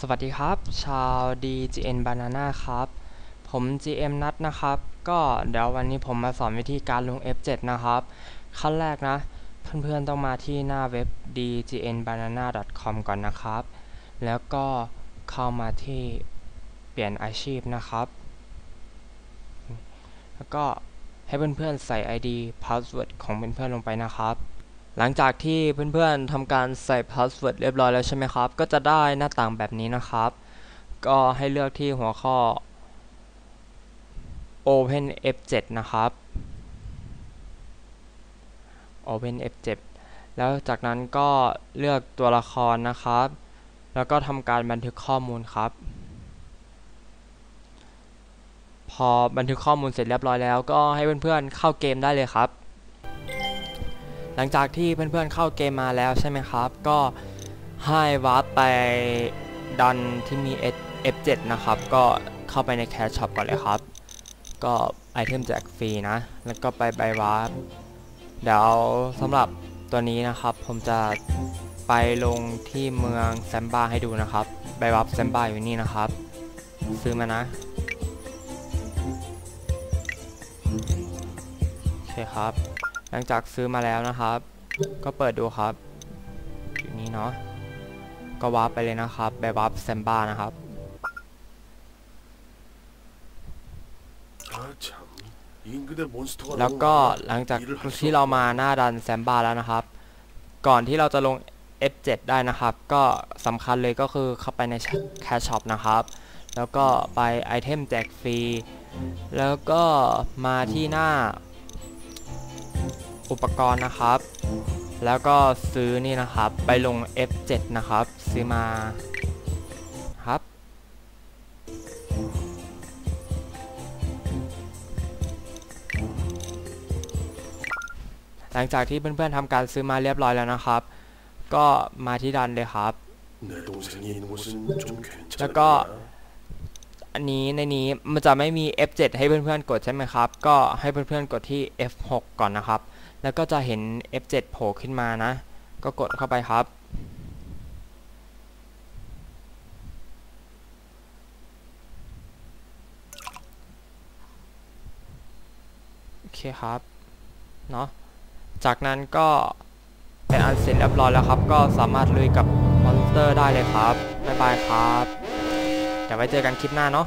สวัสดีครับ ชาว DGN Banana ครับ ผม GM นัทนะครับ ก็เดี๋ยววันนี้ผมมาสอนวิธีการลง F7 นะครับ ขั้นแรกนะ เพื่อนๆต้องมาที่หน้าเว็บ dgnbanana.com ก่อนนะครับ แล้วก็เข้ามาที่เปลี่ยนอาชีพนะครับ แล้วก็ให้เพื่อนๆใส่ ID password ของเพื่อนๆลงไปนะครับ หลังจากที่เพื่อนๆทำการใส่ password เรียบร้อยแล้วใช่ไหมครับ ก็จะได้หน้าต่างแบบนี้นะครับ ก็ให้เลือกที่หัวข้อ Open F7 นะครับ Open F7 แล้วจากนั้นก็เลือกตัวละครนะครับ แล้วก็ทำการบันทึกข้อมูลครับ พอบันทึกข้อมูลเสร็จเรียบร้อยแล้ว ก็ให้เพื่อนๆเข้าเกมได้เลยครับ หลังจากที่เพื่อนๆเข้าเกมมาแล้วใช่ไหมครับ ก็ให้วาร์ปไปดันที่มี F7 นะครับ ก็เข้าไปในแคชช็อปก่อนเลยครับ ก็ไอเทมแจกฟรีนะ แล้วก็ไปใบวาร์ปเดี๋ยวสำหรับตัวนี้นะครับ ผมจะไปลงที่เมืองแซมบ้าให้ดูนะครับใบวาร์ปแซมบ้าอยู่นี่นะครับ ซื้อมานะโอเคครับ หลังจากซื้อมาแล้วนะครับ ก็เปิดดูครับอย่างนี้เนาะก็วาร์ปไปเลยนะครับไปวาร์ปแซมบ้านะครับแล้วก็หลังจากที่เรามาหน้าดันแซมบ้าแล้วนะครับ ก่อนที่เราจะลง F7 ได้นะครับ ก็สำคัญเลยก็คือเข้าไปในแคชช็อปนะครับ แล้วก็ไปไอเทมแจกฟรี แล้วก็มาที่หน้า อุปกรณ์นะครับ แล้วก็ซื้อนี่นะครับ ไปลง F7 นะครับ ซื้อมาครับ หลังจากที่เพื่อนๆทำการซื้อมาเรียบร้อยแล้วนะครับ ก็มาที่ดันเลยครับ แล้วก็ อันนี้ในนี้มันจะไม่มี F7 ให้เพื่อนๆกดใช่ไหมครับ ก็ให้เพื่อนๆกดที่ F6 ก่อนนะครับ แล้วก็จะเห็น F7 โผล่ขึ้นมานะ ก็กดเข้าไปครับ โอเคครับ เนาะ จากนั้นก็เป็นอันเสร็จเรียบร้อยแล้วครับ ก็สามารถลุยกับมอนสเตอร์ได้เลยครับ บ๊ายบายครับ เดี๋ยวไว้เจอกันคลิปหน้าเนาะ